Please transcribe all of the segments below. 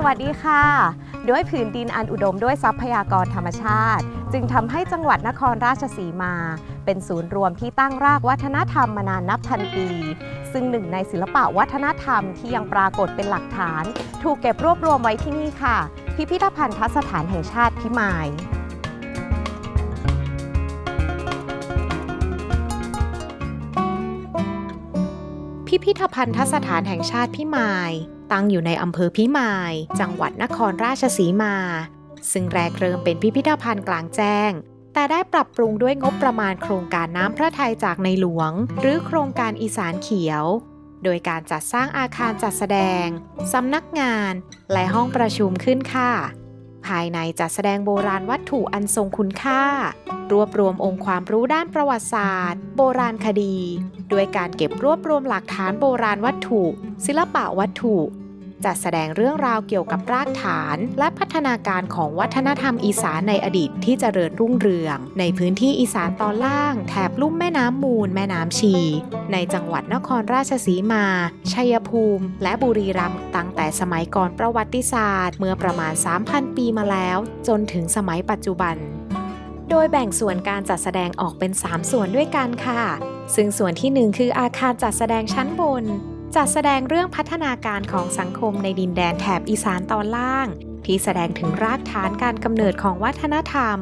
สวัสดีค่ะ ด้วยผืนดินอันอุดมด้วยทรัพยากรธรรมชาติ จึงทำให้จังหวัดนครราชสีมา เป็นศูนย์รวมที่ตั้งรากวัฒนธรรมมานานนับพันปี ซึ่งหนึ่งในศิลปะวัฒนธรรมที่ยังปรากฏเป็นหลักฐาน ถูกเก็บรวบรวมไว้ที่นี่ค่ะ พิพิธภัณฑสถานแห่งชาติพิมายพิพิธภัณฑสถานแห่งชาติพิมาย ตั้งอยู่ในอำเภอพิมาย จังหวัดนครราชสีมา ซึ่งแรกเริ่มเป็นพิพิธภัณฑ์กลางแจ้ง แต่ได้ปรับปรุงด้วยงบประมาณโครงการน้ำพระทัยจากในหลวง หรือโครงการอีสานเขียว โดยการจัดสร้างอาคารจัดแสดงสำนักงาน และห้องประชุมขึ้นค่ะ ภายในจัดแสดงโบราณวัตถุอันทรงคุณค่า รวบรวมองค์ความรู้ด้านประวัติศาสตร์ โบราณคดี ด้วยการเก็บรวบรวมหลักฐานโบราณวัตถุ ศิลปะวัตถุ จัดแสดงเรื่องราวเกี่ยวกับรากฐาน และพัฒนาการของวัฒนธรรมอีสานในอดีตที่เจริญรุ่งเรือง ในพื้นที่อีสานตอนล่าง แถบลุ่มแม่น้ำมูล แม่น้ำชี ในจังหวัดนครราชสีมา ชัยภูมิ และบุรีรัมย์ตั้งแต่สมัยก่อนประวัติศาสตร์ เมื่อประมาณ 3,000 ปีมาแล้ว จนถึงสมัยปัจจุบัน โดยแบ่งส่วนการจัดแสดงออกเป็น 3 ส่วนด้วยกันค่ะ ซึ่งส่วนทีหนึ่1 คืออาคารจัดแสดงชั้นบน จัดแสดงเรื่องพัฒนาการของสังคมในดินแดนแถบอีสานตอนล่าง ที่แสดงถึงรากฐานการกำเนิดของวัฒนธรรม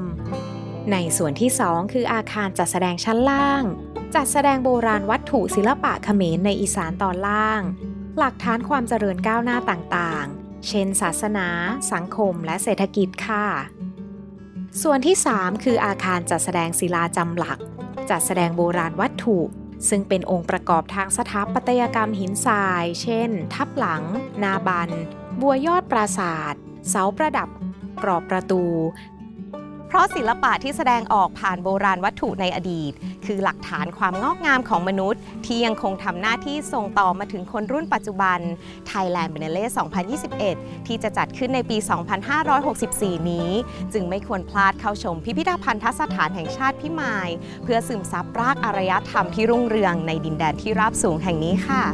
ในส่วนที่ 2 คืออาคารจัดแสดงชั้นล่าง จัดแสดงโบราณวัตถุศิลปะเขมรในอีสานตอนล่าง หลักฐานความเจริญก้าวหน้าต่างๆ เช่น ศาสนา สังคม และเศรษฐกิจค่ะ ส่วนที่ 3 คืออาคารจัดแสดงศิลาจำหลัก จัดแสดงโบราณวัตถุ ซึ่งเป็นองค์ประกอบทางสถาปัตยกรรมหินทราย เช่น ทับหลัง นาบัน บัวยอดปราศาสตร์เสาประดับ กรอบประตู ราะศิลปะที่แสดงออกผ่านโบราณวัตถุในอดีต คือหลักฐานความงอกงามของมนุษย์ ที่ยังคงทำหน้าที่ส่งต่อมาถึงคนรุ่นปัจจุบัน Thailand b i e n n a l e 2021 ที่จะจัดขึ้นในปี 2564 นี้ จึงไม่ควรพลาดเข้าชมพิพิธภัณฑสถานแห่งชาติพิมาย เพื่อซึมซับรากอารยธรรมที่รุ่งเรืองในดินแดนที่ราบสูงแห่งนี้ค่ะ